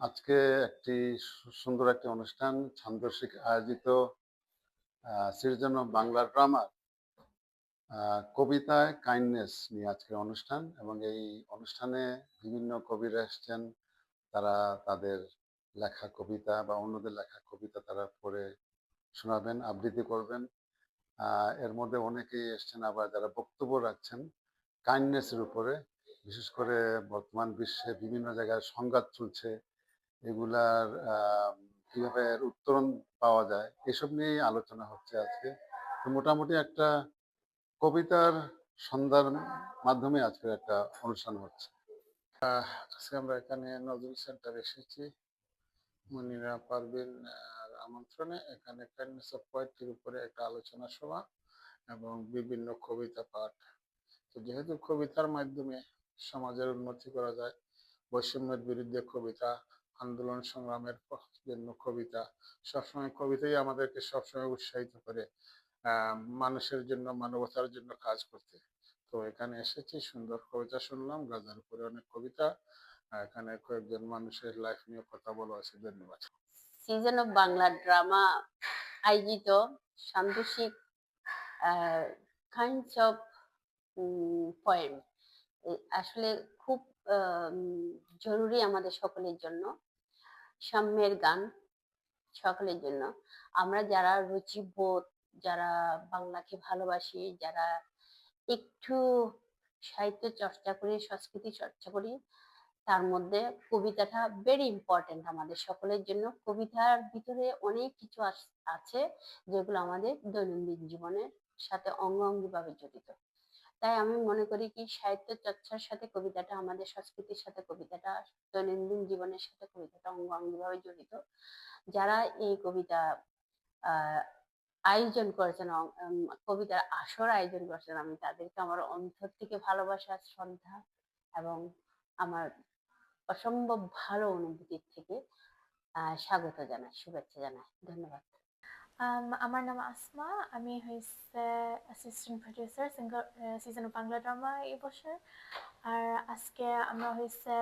আজকে একটি সুন্দর একটি অনুষ্ঠান ছান্দশিক আয়োজিত সৃজন বাংলা ড্রামার কবিতায় কাইন্ডনেস নিয়ে আজকের অনুষ্ঠান এবং এই অনুষ্ঠানে বিভিন্ন কবিরা এসছেন। তারা তাদের লেখা কবিতা বা অন্যদের লেখা কবিতা তারা পড়ে শোনাবেন, আবৃত্তি করবেন। এর মধ্যে অনেকেই এসছেন আবার যারা বক্তব্য রাখছেন কাইন্ডনেসের উপরে। বিশেষ করে বর্তমান বিশ্বে বিভিন্ন জায়গায় সংঘাত চলছে। এগুলার কীভাবে উত্তরণ পাওয়া যায় এসব নিয়েই আলোচনা হচ্ছে আজকে। তো মোটামুটি একটা কবিতার সন্ধ্যার মাধ্যমে আজকের একটা অনুষ্ঠান হচ্ছে। আজকে আমরা এখানে নজরুল সেন্টার এসেছি মনিরা পারভিন আহ, আমন্ত্রণে। এখানে কাইন্ডনেস অফ পোয়েট্রির উপরে একটা আলোচনা সভা এবং বিভিন্ন কবিতা পাঠ। তো যেহেতু কবিতার মাধ্যমে সমাজের উন্নতি করা যায় বৈষম্যের বিরুদ্ধে কবিতা আন্দোলন সংগ্রামের জন্য কবিতা সবসময় কবিতাই আমাদেরকে সবসময় উৎসাহিত করে মানুষের জন্য, মানবতার জন্য কাজ করতে। তো এখানে এসেছি, সুন্দর কবিতা শুনলাম, গাজার উপরে অনেক কবিতা এখানে কয়েকজন মানুষের লাইফ নিয়ে কথা বলা আছে, ধন্যবাদ। সিজন অফ বাংলা ড্রামা আয়োজিত সান্তোষিক কাইন্ডস অফ পয়েম আসলে খুব জরুরি আমাদের সকলের জন্য। সাম্যের গান সকলের জন্য। আমরা যারা রুচিবোধ যারা বাংলাকে ভালোবাসি, যারা একটু সাহিত্য চর্চা করি, সংস্কৃতি চর্চা করি, তার মধ্যে কবিতাটা ভেরি ইম্পর্টেন্ট আমাদের সকলের জন্য। কবিতার ভিতরে অনেক কিছু আছে যেগুলো আমাদের দৈনন্দিন জীবনের সাথে অঙ্গাঙ্গিভাবে জড়িত। তাই আমি মনে করি কি সাহিত্য চর্চার সাথে কবিতাটা, আমাদের সংস্কৃতির সাথে কবিতাটা, দৈনন্দিন জীবনের সাথে কবিতাটা অঙ্গাঙ্গিভাবে জড়িত। যারা এই কবিতা আয়োজন করেছেন কবিতার আসর আয়োজন করেছেন, আমি তাদেরকে আমার অন্তর থেকে ভালোবাসা, শ্রদ্ধা এবং আমার অসম্ভব ভালো অনুভূতির থেকে স্বাগত জানাই, শুভেচ্ছা জানাই। ধন্যবাদ। আমার নাম আসমা। আমি হয়েছে assistant producer singer season Bangla drama এই বছর। আর আজকে আমরা হয়েছে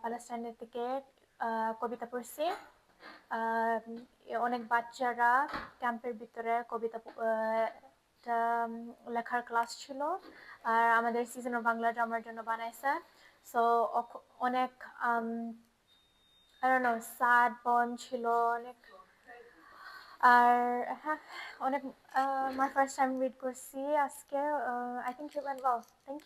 প্যালেস্টাইনের থেকে কবিতা পড়ছি। অনেক বাচ্চারা ক্যাম্পের ভিতরে কবিতা লেখার ক্লাস ছিল। আর আমাদের সিজন বাংলা ড্রামার জন্য বানাইছে। সো অনেক I don't know sad poem ছিল, অনেক আর হ্যাঁ অনেক আমার ফার্স্ট টাইম রিড করছি আজকে I think it went well thank